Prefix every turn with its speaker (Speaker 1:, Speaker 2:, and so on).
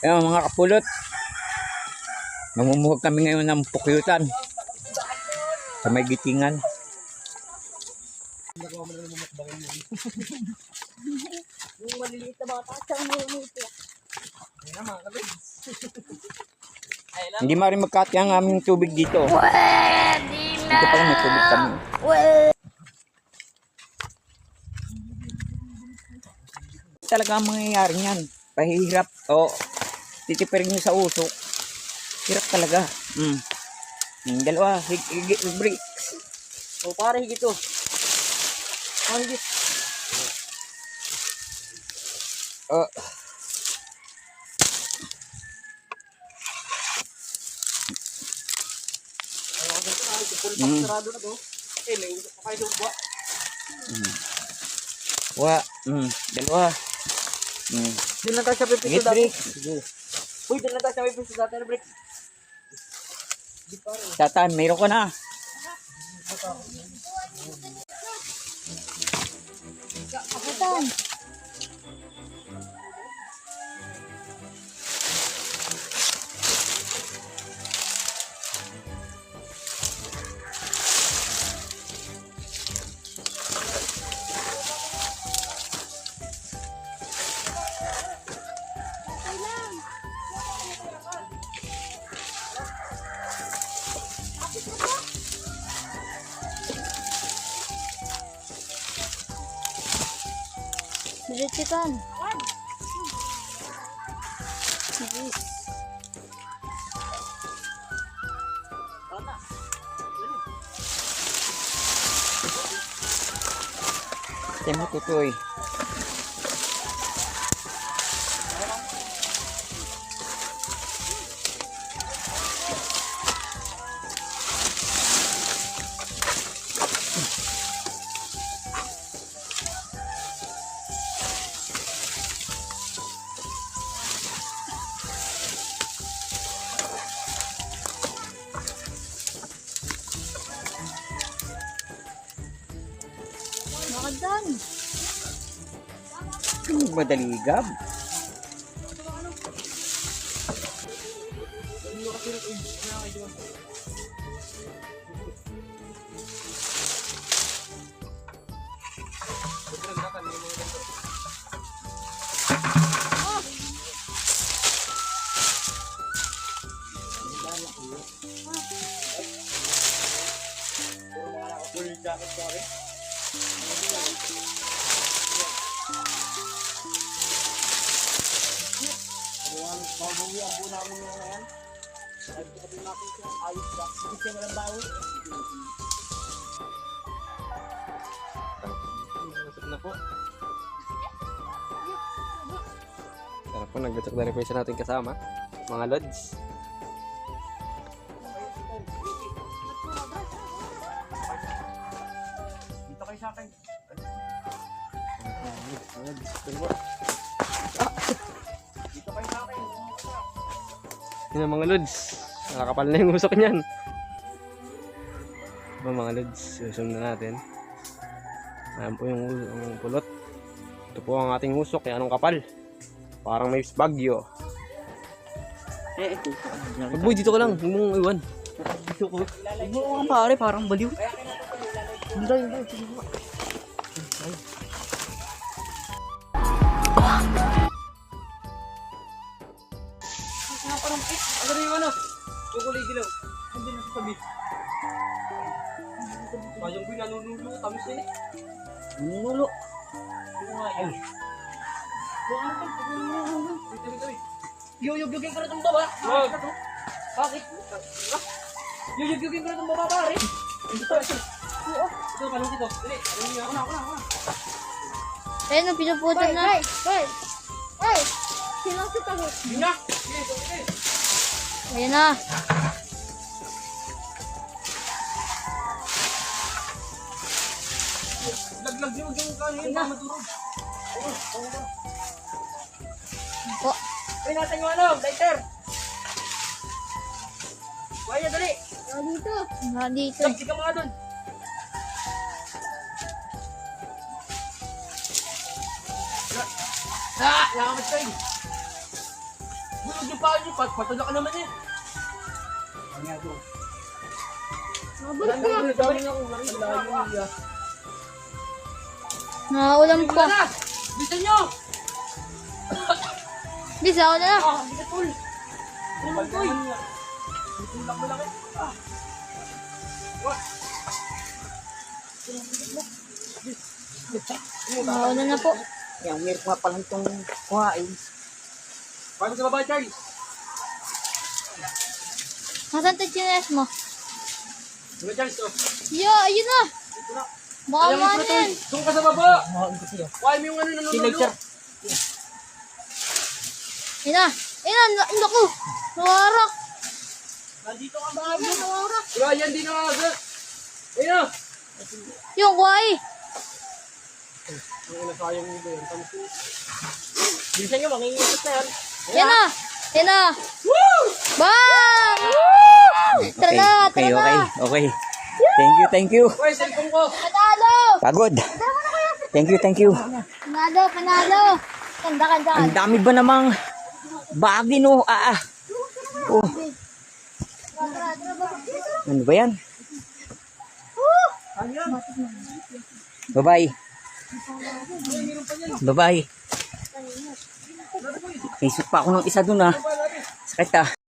Speaker 1: Ayan mga kapulot. Mamumuhag kami ngayon ng pukyutan. Sa may gitingan.
Speaker 2: Yung maliliit na mga taas ang niluluto.
Speaker 1: Hindi maaaring magkati ang aming tubig dito. Dito pala may tubig kami. Talaga ang mangyayari niyan. Pahihirap. O titipirin niyo sa usok. Hirap talaga. Mm. Yung dalawa, hig, hig, hig,
Speaker 2: O pare, higit to. Ah, higit.
Speaker 1: Oh, Mm.
Speaker 2: Eh, may doon ba?
Speaker 1: wa, mm, dalawa. Mm.
Speaker 2: Doon lang tayo sa
Speaker 1: Higit
Speaker 2: dati.
Speaker 1: Sige.
Speaker 2: Uy, doon lang tayo sa pipiso dati. Ano, pare.
Speaker 1: Tatan, mayroon ka na.
Speaker 2: Kapitan. Diretsutan. Yes.
Speaker 1: Kaya mo tutoy. Madaligab.
Speaker 2: Full jacket pare. Babawian po namin yung ano yan. Ko din natin siya, ayos ka. Hindi siya walang bawi.
Speaker 3: Masok na po. Tara po, nagbatok na rin po isa natin kasama. Mga lods.
Speaker 2: Dito kayo sa akin.
Speaker 3: Yun ang mga lods. Nakakapal na yung usok niyan. Ito mga lods, susum na natin. Ayan po yung, yung pulot. Ito po ang ating usok. Yan anong kapal. Parang may bagyo.
Speaker 2: Eh, ito.
Speaker 3: Boy, dito ka lang. Huwag mong iwan.
Speaker 2: Dito ko. Oo nga pare, parang baliw. Hindi, hindi. Sige
Speaker 3: Mayang boy, nanunulo. Tamis yun eh. Ay. Ito, ito, ito.
Speaker 2: Yuyugugin ko na itong baba.
Speaker 3: Wag.
Speaker 2: Bakit? Yuyugugin ko na itong baba pare.
Speaker 3: Ito, ito. Ito, kalong dito. Dali, kalong niya. Ako na, ako na, ako na.
Speaker 4: Ayun, no, pinuputol na. Hey, hey, hey! Sinasot ako.
Speaker 3: Yun na. Ito, ito.
Speaker 4: Ayun na.
Speaker 3: Laglag yung yung kanin. Baka maturog.
Speaker 4: Po.
Speaker 2: Uy, natin yung ano, lighter. Dali.
Speaker 4: Ah, dito. Ah, dito.
Speaker 2: Sabsi ka mga doon. Ah!
Speaker 3: Salamat kayo. Bulog yung paa niyo, pat ka naman eh.
Speaker 4: Mabot
Speaker 3: Ang
Speaker 4: ka.
Speaker 3: dami dami na kung layo niya.
Speaker 4: Nakaulam pa.
Speaker 3: Bisa niyo!
Speaker 4: Bisa ako na lang.
Speaker 3: Ah, bisa tol. Tulong ko eh. Tulak mo lang eh. Ah.
Speaker 4: Nakaulam na po.
Speaker 1: Yan, meron nga palang itong kuhain.
Speaker 3: Paano sa baba, Charles?
Speaker 4: Nasaan tayo chines mo?
Speaker 3: Ano, Charles? Oh.
Speaker 4: Yo, ayun na. Baka
Speaker 3: Ayaw mo
Speaker 4: ano yan.
Speaker 3: Doon ka sa baba.
Speaker 1: Ko siya.
Speaker 3: Kuhain mo yung ano nanonood.
Speaker 1: sir.
Speaker 4: Ayun na. Ayun na. Naku. Nawarak.
Speaker 3: Nandito ka ba? Nawarak. Wala, yan din na nga. Ayun na.
Speaker 4: Yung kuhay.
Speaker 3: Ang ina sayang nito yan. Bilisan nyo, mangingisip na yan.
Speaker 4: Yan na. Yan na. Bang! Woo! Tara na.
Speaker 1: Okay,
Speaker 4: Tara
Speaker 1: okay,
Speaker 4: na.
Speaker 1: okay. Thank you, thank you.
Speaker 3: Uy, cellphone ko.
Speaker 1: Pagod. Thank you, thank you.
Speaker 4: Panalo. Panalo. Kanda, kanda.
Speaker 1: Ang dami ba namang bagi no? Ah, ah. Oh, ano ba yan? Bye-bye. Bye-bye. Isip pa ako ng isa dun ah. Sakit ah.